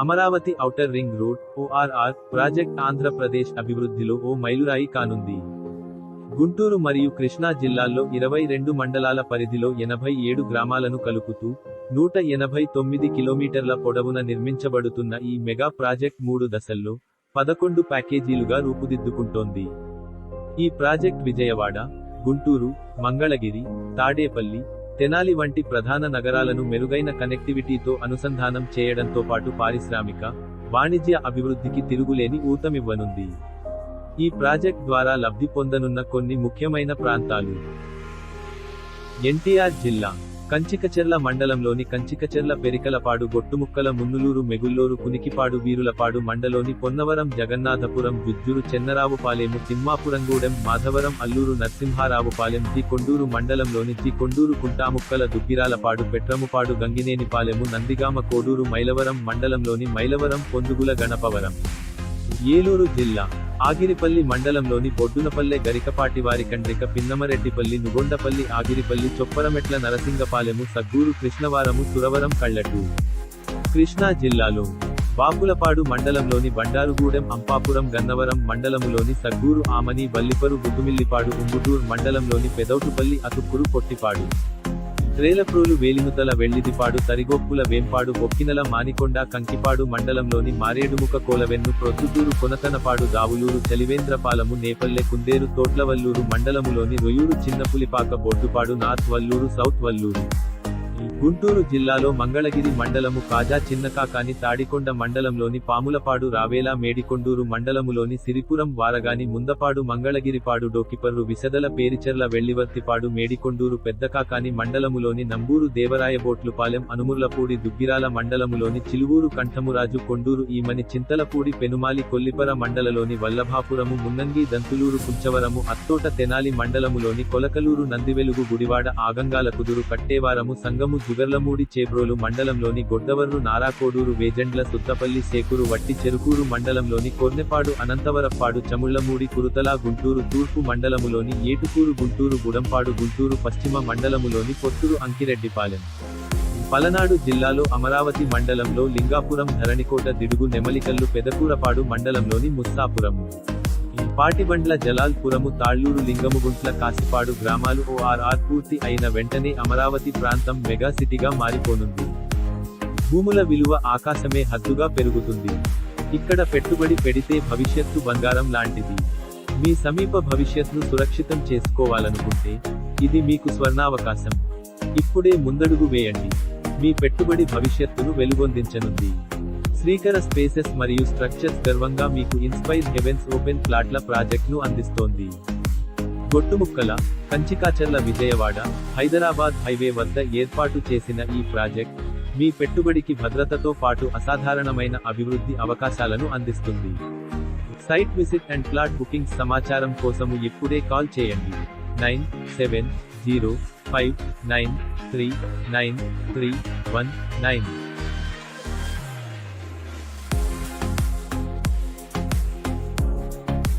Amaravati outer ring road ORR project Andhra Pradesh అభివృద్ధిలో ఓ మైలురాయి కానుంది. గుంటూరు మరియు కృష్ణా జిల్లాల్లో ఇరవై రెండు మండలాల పరిధిలో ఎనభై ఏడు గ్రామాలను కలుపుతూ నూట ఎనభై తొమ్మిది కిలోమీటర్ల పొడవున నిర్మించబడుతున్న ఈ మెగా ప్రాజెక్ట్ మూడు దశల్లో పదకొండు ప్యాకేజీలుగా రూపుదిద్దుకుంటోంది. ఈ ప్రాజెక్ట్ విజయవాడ గుంటూరు మంగళగిరి తాడేపల్లి తెనాలి వంటి ప్రధాన నగరాలను మెరుగైన కనెక్టివిటీతో అనుసంధానం చేయడంతో పాటు పారిశ్రామిక వాణిజ్య అభివృద్ధికి తిరుగులేని ఊతమివ్వనుంది. ఈ ప్రాజెక్ట్ ద్వారా లబ్ధి పొందనున్న కొన్ని ముఖ్యమైన ప్రాంతాలు. ఎన్టీఆర్ జిల్లా కంచికచెర్ల మండలంలోని కంచికచెర్ల పెరికలపాడు గొట్టుముక్కల మున్నులూరు మెగుల్లూరు కునికిపాడు వీరులపాడు మండలోని పొన్నవరం జగన్నాథపురం జుజ్జురు చెన్నరావుపాలెము తిమ్మాపురంగూడెం మాధవరం అల్లూరు నరసింహారావుపాలెం జి కొండూరు మండలంలోని జి కొండూరు కుంటాముక్కల దుగ్గిరాలపాడు పెట్రముపాడు గంగినేనిపాలెము నందిగామ కోడూరు మైలవరం మండలంలోని మైలవరం పొందుగుల గణపవరం. ఏలూరు జిల్లా ఆగిరిపల్లి మండలంలోని బొడ్డునపల్లె గరికపాటివారి కండ్రిక పిన్నమరెడ్డిపల్లి నుగొండపల్లి ఆగిరిపల్లి చొప్పరమెట్ల నరసింగపాలెము సగ్గూరు కృష్ణవారము సురవరం కళ్ళటు కృష్ణా జిల్లాలో బాపులపాడు మండలంలోని బండారుగూడెం అంపాపురం గన్నవరం మండలములోని సగ్గూరు ఆమని బల్లిపరు గుద్దుమిల్లిపాడు ఉంగుటూర్ మండలంలోని పెదౌటుపల్లి అతుక్కురు పొట్టిపాడు. రేలప్రోలు వేలిముతల వెళ్ళిదిపాడు తరిగొప్పుల వేంపాడు బొక్కినల మానికొండ కంకిపాడు మండలంలోని మారేడుముక కోలవెన్ను ప్రొద్దుటూరు కొనతనపాడు దావులూరు చలివేంద్రపాలము నేపల్లె కుందేరు తోట్లవల్లూరు మండలములోని రొయ్యూరు చిన్నపులిపాక బొడ్డుపాడు నార్త్ వల్లూరు సౌత్ వల్లూరు. గుంటూరు జిల్లాలో మంగళగిరి మండలము కాజా చిన్నకాకాని తాడికొండ మండలంలోని పాములపాడు రావేలా మేడికొండూరు మండలములోని సిరిపురం వారగాని ముందపాడు మంగళగిరిపాడు డోకిపర్రు విసదల పేరిచెర్ల వెళ్ళివర్తిపాడు మేడికొండూరు పెద్దకాకాని మండలములోని నంబూరు దేవరాయబోట్లుపాలెం అనుముర్లపూడి దుగ్గిరాల మండలములోని చిలువూరు కంఠమురాజు కొండూరు ఈమని చింతలపూడి పెనుమాలి కొల్లిపర మండలలోని వల్లభాపురము మున్నంగి దంతులూరు కుంచవరము అత్తోట తెనాలి మండలములోని కొలకలూరు నందివెలుగు గుడివాడ ఆగంగాల కుదురు కట్టేవారము సంగము జుగర్లమూడి చేబ్రోలు మండలంలోని గొడ్డవర్రు నారాకోడూరు వేజండ్ల సుత్తపల్లి సేకూరు వట్టి చెరుకూరు మండలంలోని కొర్నెపాడు అనంతవరప్పాడు చముళ్ళమూడి కురుతల గుంటూరు తూర్పు మండలములోని ఏటుకూరు గుంటూరు గుడంపాడు గుంటూరు పశ్చిమ మండలములోని పొత్తూరు అంకిరెడ్డిపాలెం. పలనాడు జిల్లాలో అమరావతి మండలంలో లింగాపురం ధరణికోట దిడుగు నెమలికల్లు పెదకూరపాడు మండలంలోని ముస్సాపురము పాటిబండ్ల జలాల్పురము తాళ్ళూరు లింగముగుంట్ల కాసిపాడు గ్రామాలు ఓఆర్ఆర్ పూర్తి అయిన వెంటనే అమరావతి ప్రాంతం మెగా సిటీగా మారిపోనుంది. భూముల విలువ ఆకాశమే హద్దుగా పెరుగుతుంది. ఇక్కడ పెట్టుబడి పెడితే భవిష్యత్తు బంగారం లాంటిది. మీ సమీప భవిష్యత్తును సురక్షితం చేసుకోవాలనుకుంటే ఇది మీకు స్వర్ణావకాశం. ఇప్పుడే ముందడుగు వేయండి. మీ పెట్టుబడి భవిష్యత్తును వెలుగొందించనుంది. శ్రీకర స్పేసెస్ మరియు స్ట్రక్చర్స్ గర్వంగా మీకు ఇన్స్పైర్ హెవెన్స్ ఓపెన్ ప్లాట్ల ప్రాజెక్ట్ను అందిస్తోంది. గొట్టుముక్కల కంచికాచర్ల విజయవాడ హైదరాబాద్ హైవే వద్ద ఏర్పాటు చేసిన ఈ ప్రాజెక్ట్ మీ పెట్టుబడికి భద్రతతో పాటు అసాధారణమైన అభివృద్ధి అవకాశాలను అందిస్తుంది. Site visit and plot booking సమాచారం కోసము ఇప్పుడే కాల్ చేయండి. Nine seven zero five nine three nine three one nine.